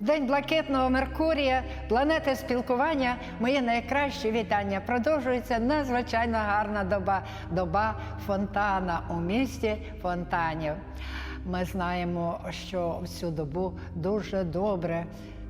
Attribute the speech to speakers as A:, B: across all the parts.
A: День блакитного Меркурія, планети спілкування. Мої найкращі вітання. Продовжується надзвичайно гарна доба, доба фонтана у місті фонтанів. Ми знаємо, що в цю добу дуже добре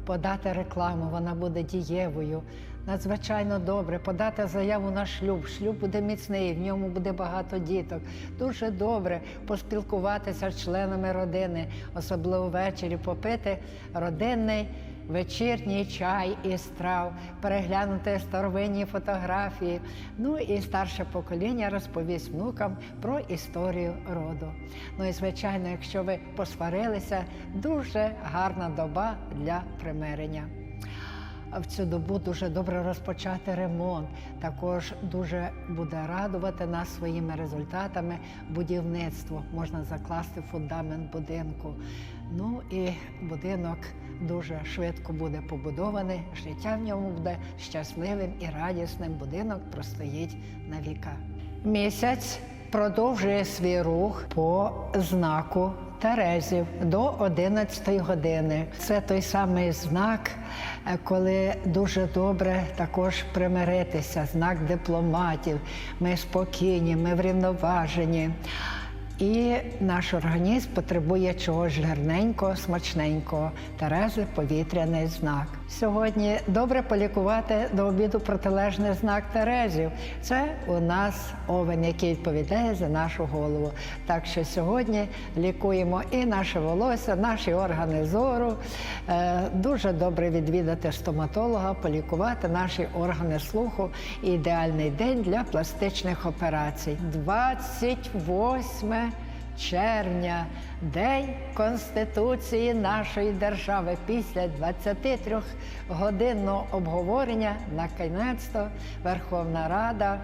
A: подати рекламу, вона буде дієвою. Надзвичайно добре подати заяву на шлюб. Шлюб буде міцний, в ньому буде багато діток. Дуже добре поспілкуватися з членами родини, особливо ввечері попити родинний вечірній чай із трав, переглянути старовинні фотографії. Ну і старше покоління розповість внукам про історію роду. Ну і звичайно, якщо ви посварилися, дуже гарна доба для примирення. В цю добу дуже добре розпочати ремонт. Також дуже буде радувати нас своїми результатами будівництво. Можна закласти фундамент будинку. Ну і будинок дуже швидко буде побудований. Життя в ньому буде щасливим і радісним. Будинок простоїть на віка. Місяць продовжує свій рух по знаку Терезів до 11 години. Це той самий знак, е, коли дуже добре також примиритися, знак дипломатів. Ми спокійні, ми врівноважені. І наш організм потребує чогось жирненького, смачненького. Терези повітряний знак. Сьогодні добре полікувати до обіду протилежний знак Терезів. Це у нас овен, який відповідає за нашу голову. Так що сьогодні лікуємо і наше волосся, наші органи зору. Е, Дуже добре відвідати стоматолога, полікувати наші органи слуху. Ідеальний день для пластичних операцій. 28 червня, День Конституції нашої держави. Після 23-годинного обговорення наконець-то Верховна Рада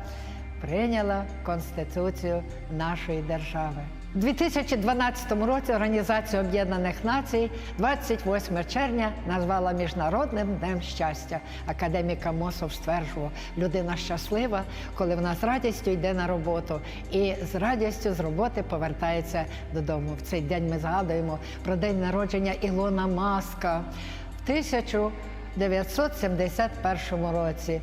A: прийняла Конституцію нашої держави. У 2012 році Організація Об'єднаних Націй 28 червня назвала Міжнародним днем щастя. Академік Амосов стверджував, людина щаслива, коли вона з радістю йде на роботу і з радістю з роботи повертається додому. В цей день ми згадуємо про день народження Ілона Маска. В тисячу 1971 році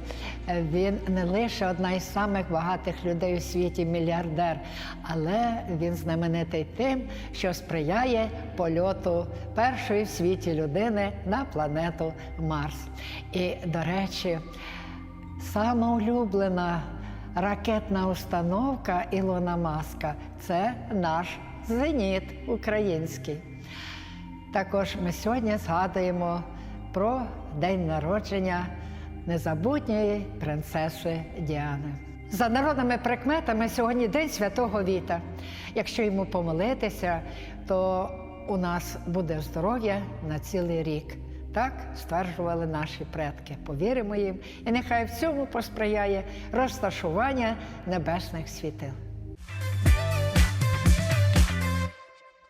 A: він не лише одна із самих багатих людей у світі, мільярдер, але він знаменитий тим, що сприяє польоту першої в світі людини на планету Марс. І, до речі, сама улюблена ракетна установка Ілона Маска це наш зеніт український. Також ми сьогодні згадуємо про день народження незабутньої принцеси Діани. За народними прикметами сьогодні день святого Віта. Якщо йому помолитися, то у нас буде здоров'я на цілий рік. Так стверджували наші предки. Повіримо їм, і нехай в цьому посприяє розташування небесних світил.